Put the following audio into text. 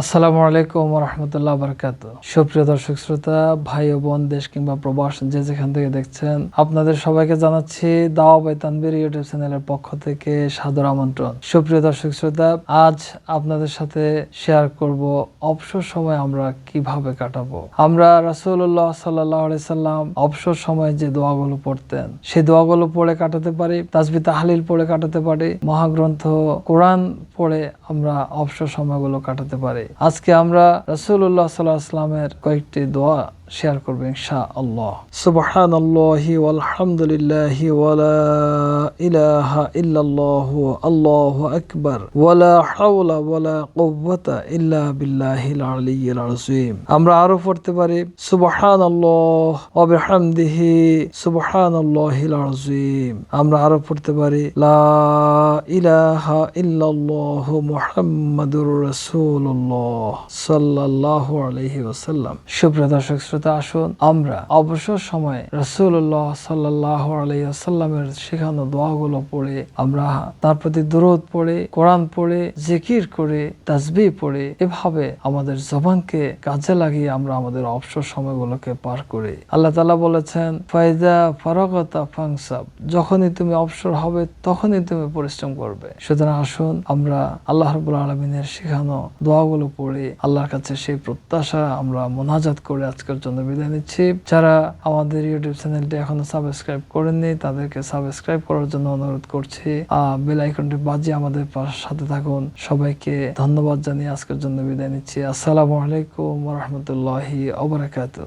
আসসালামু আলাইকুম রহমতুল্লাহ বরকাত। সুপ্রিয় দর্শক শ্রোতা, ভাই ও বোন, দেশ কিংবা প্রবাস যে যেখান থেকে দেখছেন, আপনাদের সবাইকে জানাচ্ছি দাওয়া বাই তানবির ইউটিউব চ্যানেলের পক্ষ থেকে সাদর আমন্ত্রণ। সুপ্রিয় দর্শক শ্রোতা, আজ আপনাদের সাথে শেয়ার করব অবসর সময় আমরা কীভাবে কাটাবো। আমরা রাসূলুল্লাহ সাল্লাহ সাল্লাম অবসর সময় যে দোয়াগুলো পড়তেন, সেই দোয়াগুলো পড়ে কাটাতে পারি তাজবি তাহলিল পড়ে কাটাতে পারি, মহাগ্রন্থ কোরআন পড়ে আমরা অবসর সময়গুলো কাটাতে পারি। আজকে আমরা রসুল্লাহ সাল্লাহ আসলামের কয়েকটি দোয়া শেয়ার করব ইনশা আল্লাহ সুবহান আল্লাহি আলহামদুলিল্লাহি ইলাহা ইল্লাল্লাহু আল্লাহু আকবার ওয়ালা হাওলা ওয়ালা কুওয়াতা ইল্লা বিল্লাহিল আলিয়্যিল আযীম। আমরা আরও পড়তে পারি সুবহান আল্লাহ ওয়া বিহামদিহি সুবহান আল্লাহিল আযীম। আমরা আরও পড়তে পারি, লা ইলাহা ইল্লাল্লাহু মুহাম্মাদুর রাসূলুল্লাহ সাল্লাল্লাহু আলাইহি ওয়াসাল্লাম। সুপ্রিয় দর্শক শ্রোতা আসুন, আমরা অবসর সময়ে রসুল্লাহ সাল্লাহ আলাইসাল্লামের শেখানো দোয়াগুলো পড়ে, আমরা তার প্রতি দূরত পড়ে, কোরআন পড়ে, জিকির করে তাসবি পড়ে, এভাবে আমাদের জবানকে কাজে লাগিয়ে আমরা আমাদের অবসর সময়গুলোকে পার করি। আল্লাহ তালা বলেছেন ফায়দা ফারকতা ফাংসাব যখনই তুমি অবসর হবে, তখনই তুমি পরিশ্রম করবে। সুতরাং আসুন, আমরা আল্লাহ রবুল আলমিনের শেখানো দোয়াগুলো পড়ে, আল্লাহর কাছে সেই প্রত্যাশা আমরা মোনাজাত করে আজকের জন্য বিদায় নিচ্ছি। যারা আমাদের ইউটিউব চ্যানেলটি এখনও সাবস্ক্রাইব করেননি, তাদেরকে সাবস্ক্রাইব করার জন্য অনুরোধ করছি। বেল আইকনটি বাজিয়ে আমাদের সাথে থাকুন। সবাইকে ধন্যবাদ জানিয়ে আজকের জন্য বিদায় নিচ্ছি। আসসালামু আলাইকুম রহমতুল্লাহি ওবরাকাতু